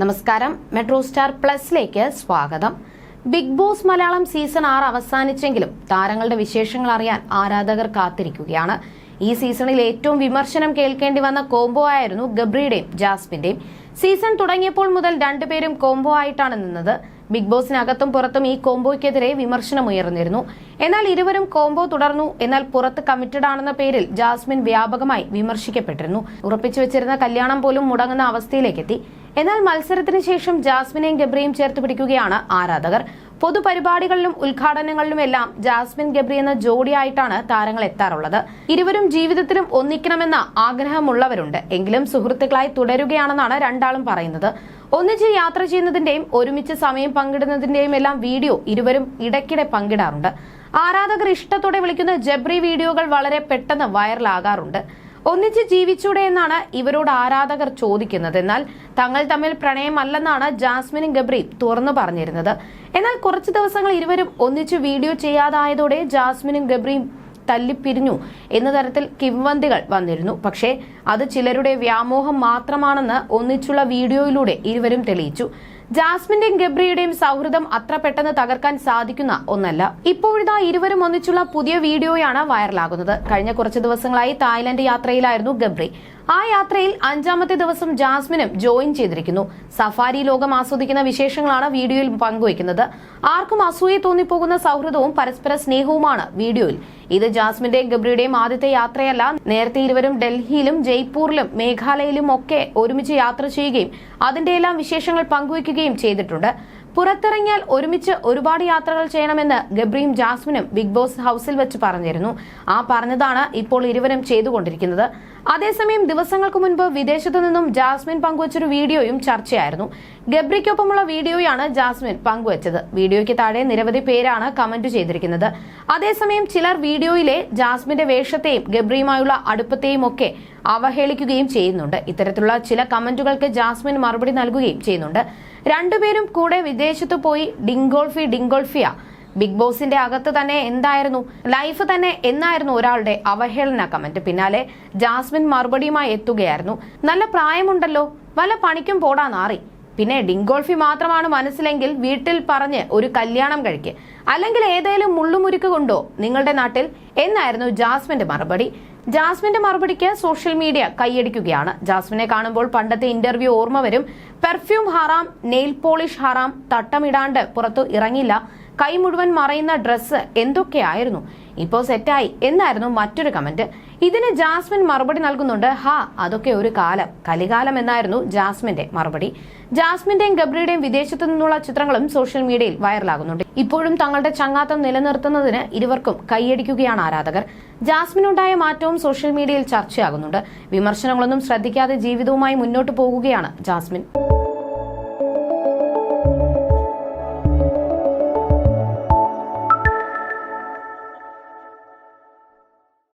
നമസ്കാരം. Metro star പ്ലസിലേക്ക് സ്വാഗതം. Big boss Malayalam season ആറ് അവസാനിച്ചെങ്കിലും താരങ്ങളുടെ വിശേഷങ്ങൾ അറിയാൻ ആരാധകർ കാത്തിരിക്കുകയാണ്. ഈ സീസണിൽ ഏറ്റവും വിമർശനം കേൾക്കേണ്ടി വന്ന കോംബോ ആയിരുന്നു ഗബ്രിയുടെയും ജാസ്മിന്റെയും. സീസൺ തുടങ്ങിയപ്പോൾ മുതൽ രണ്ടുപേരും കോംബോ ആയിട്ടാണ് നിന്നത്. ബിഗ് ബോസിനകത്തും പുറത്തും ഈ കോംബോയ്ക്കെതിരെ വിമർശനം ഉയർന്നിരുന്നു. എന്നാൽ ഇരുവരും കോംബോ തുടർന്നു. എന്നാൽ പുറത്ത് കമ്മിറ്റഡ് ആണെന്ന പേരിൽ ജാസ്മിൻ വ്യാപകമായി വിമർശിക്കപ്പെട്ടിരുന്നു. ഉറപ്പിച്ചു വെച്ചിരുന്ന കല്യാണം പോലും മുടങ്ങുന്ന അവസ്ഥയിലേക്കെത്തി. എന്നാൽ മത്സരത്തിന് ശേഷം ജാസ്മിനെയും ഗബ്രിയും ചേർത്ത് പിടിക്കുകയാണ് ആരാധകർ. പൊതുപരിപാടികളിലും ഉദ്ഘാടനങ്ങളിലുമെല്ലാം ജാസ്മിൻ ഗബ്രി എന്ന ജോഡിയായിട്ടാണ് താരങ്ങൾ എത്താറുള്ളത്. ഇരുവരും ജീവിതത്തിലും ഒന്നിക്കണമെന്ന ആഗ്രഹമുള്ളവരുണ്ട്. എങ്കിലും സുഹൃത്തുക്കളായി തുടരുകയാണെന്നാണ് രണ്ടാളും പറയുന്നത്. ഒന്നിച്ച് യാത്ര ചെയ്യുന്നതിന്റെയും ഒരുമിച്ച് സമയം പങ്കിടുന്നതിന്റെയും എല്ലാം വീഡിയോ ഇരുവരും ഇടയ്ക്കിടെ പങ്കിടാറുണ്ട്. ആരാധകർ ഇഷ്ടത്തോടെ വിളിക്കുന്ന ജബ്രി വീഡിയോകൾ വളരെ പെട്ടെന്ന് വൈറലാകാറുണ്ട്. ഒന്നിച്ച് ജീവിച്ചൂടെ എന്നാണ് ഇവരോട് ആരാധകർ ചോദിക്കുന്നത്. എന്നാൽ തങ്ങൾ തമ്മിൽ പ്രണയമല്ലെന്നാണ് ജാസ്മിനും ഗബ്രിയും തുറന്നു പറഞ്ഞിരുന്നത്. എന്നാൽ കുറച്ച് ദിവസങ്ങൾ ഇരുവരും ഒന്നിച്ച് വീഡിയോ ചെയ്യാതായതോടെ ജാസ്മിനും ഗബ്രിയും തല്ലിപ്പിരിഞ്ഞു എന്ന തരത്തിൽ കിംവന്തികൾ വന്നിരുന്നു. പക്ഷേ അത് ചിലരുടെ വ്യാമോഹം മാത്രമാണെന്ന് ഒന്നിച്ചുള്ള വീഡിയോയിലൂടെ ഇരുവരും തെളിയിച്ചു. ജാസ്മിന്റെയും ഗബ്രിയുടെയും സൗഹൃദം അത്ര പെട്ടെന്ന് തകർക്കാൻ സാധിക്കുന്ന ഒന്നല്ല. ഇപ്പോഴിതാ ഇരുവരും ഒന്നിച്ചുള്ള പുതിയ വീഡിയോയാണ് വൈറലാകുന്നത്. കഴിഞ്ഞ കുറച്ച് ദിവസങ്ങളായി തായ്ലൻഡ് യാത്രയിലായിരുന്നു ഗബ്രി. ആ യാത്രയിൽ അഞ്ചാമത്തെ ദിവസം ജാസ്മിനും ജോയിൻ ചെയ്തിരിക്കുന്നു. സഫാരി ലോകം ആസ്വദിക്കുന്ന വിശേഷങ്ങളാണ് വീഡിയോയിൽ പങ്കുവയ്ക്കുന്നത്. ആർക്കും അസൂയ തോന്നിപ്പോകുന്ന സൗഹൃദവും പരസ്പര സ്നേഹവുമാണ് വീഡിയോയിൽ. ഇത് ജാസ്മിന്റെയും ഗബ്രിയുടെയും ആദ്യത്തെ യാത്രയല്ല. നേരത്തെ ഇരുവരും ഡൽഹിയിലും ജയ്പൂരിലും മേഘാലയയിലും ഒക്കെ ഒരുമിച്ച് യാത്ര ചെയ്യുകയും അതിന്റെ എല്ലാം വിശേഷങ്ങൾ പങ്കുവയ്ക്കുകയും ചെയ്തിട്ടുണ്ട്. പുറത്തിറങ്ങിയാൽ ഒരുമിച്ച് ഒരുപാട് യാത്രകൾ ചെയ്യണമെന്ന് ഗബ്രിയും ജാസ്മിനും ബിഗ് ബോസ് ഹൗസിൽ വെച്ച് പറഞ്ഞിരുന്നു. ആ പറഞ്ഞതാണ് ഇപ്പോൾ ഇരുവരും ചെയ്തുകൊണ്ടിരിക്കുന്നത്. അതേസമയം ദിവസങ്ങൾക്ക് മുൻപ് വിദേശത്തു നിന്നും ജാസ്മിൻ പങ്കുവച്ചൊരു വീഡിയോയും ചർച്ചയായിരുന്നു. ഗബ്രിക്കൊപ്പമുള്ള വീഡിയോയാണ് ജാസ്മിൻ പങ്കുവച്ചത്. വീഡിയോയ്ക്ക് താഴെ നിരവധി പേരാണ് കമന്റ് ചെയ്തിരിക്കുന്നത്. അതേസമയം ചിലർ വീഡിയോയിലെ ജാസ്മിന്റെ വേഷത്തെയും ഗബ്രിയുമായുള്ള അടുപ്പത്തെയും ഒക്കെ അവഹേളിക്കുകയും ചെയ്യുന്നുണ്ട്. ഇത്തരത്തിലുള്ള ചില കമന്റുകൾക്ക് ജാസ്മിൻ മറുപടി നൽകുകയും ചെയ്യുന്നുണ്ട്. രണ്ടുപേരും കൂടെ വിദേശത്ത് പോയി ഡിങ്കോൾഫി ഡിങ്കോൾഫിയ. ബിഗ് ബോസിന്റെ അകത്ത് തന്നെ എന്തായിരുന്നു? ലൈഫ് തന്നെ എന്നായിരുന്നു ഒരാളുടെ അവഹേളന കമന്റ്. പിന്നാലെ ജാസ്മിൻ മറുപടിയുമായി എത്തുകയായിരുന്നു. നല്ല പ്രായമുണ്ടല്ലോ വല്ല പണിക്കും പോടാ നാറി. പിന്നെ ഡിങ്കോൾഫി മാത്രമാണ് മനസ്സിലെങ്കിൽ വീട്ടിൽ പറഞ്ഞ് ഒരു കല്യാണം കഴിക്ക്. അല്ലെങ്കിൽ ഏതേലും മുള്ളുമുരുക്ക് കൊണ്ടോ നിങ്ങളുടെ നാട്ടിൽ? എന്നായിരുന്നു ജാസ്മിന്റെ മറുപടി. ജാസ്മിന്റെ മറുപടിക്ക് സോഷ്യൽ മീഡിയ കൈയടിക്കുകയാണ്. ജാസ്മിനെ കാണുമ്പോൾ പണ്ടത്തെ ഇന്റർവ്യൂ ഓർമ്മ വരും. പെർഫ്യൂം ഹറാം നെയിൽ പോളിഷ് ഹറാം തട്ടമിടാണ്ട് പുറത്തു ഇറങ്ങില്ല. കൈ മുഴുവൻ മറയുന്ന ഡ്രസ്സ് എന്തൊക്കെയായിരുന്നു? ഇപ്പോ സെറ്റായി. എന്നായിരുന്നു മറ്റൊരു കമന്റ് ഇതിന് ജാസ്മിൻ മറുപടി നൽകുന്നുണ്ട്. ഹാ അതൊക്കെ ഒരു കാലം. കലികാലം എന്നായിരുന്നു ജാസ്മിന്റെ മറുപടി. ജാസ്മിന്റെയും ഗബ്രിയുടെയും വിദേശത്തു നിന്നുള്ള ചിത്രങ്ങളും സോഷ്യൽ മീഡിയയിൽ വൈറലാകുന്നുണ്ട്. ഇപ്പോഴും തങ്ങളുടെ ചങ്ങാത്തം നിലനിർത്തുന്നതിന് ഇരുവർക്കും കൈയടിക്കുകയാണ് ആരാധകർ. ജാസ്മിനുണ്ടായ മാറ്റവും സോഷ്യൽ മീഡിയയിൽ ചർച്ചയാകുന്നുണ്ട്. വിമർശനങ്ങളൊന്നും ശ്രദ്ധിക്കാതെ ജീവിതവുമായി മുന്നോട്ടു പോകുകയാണ് ജാസ്മിൻ.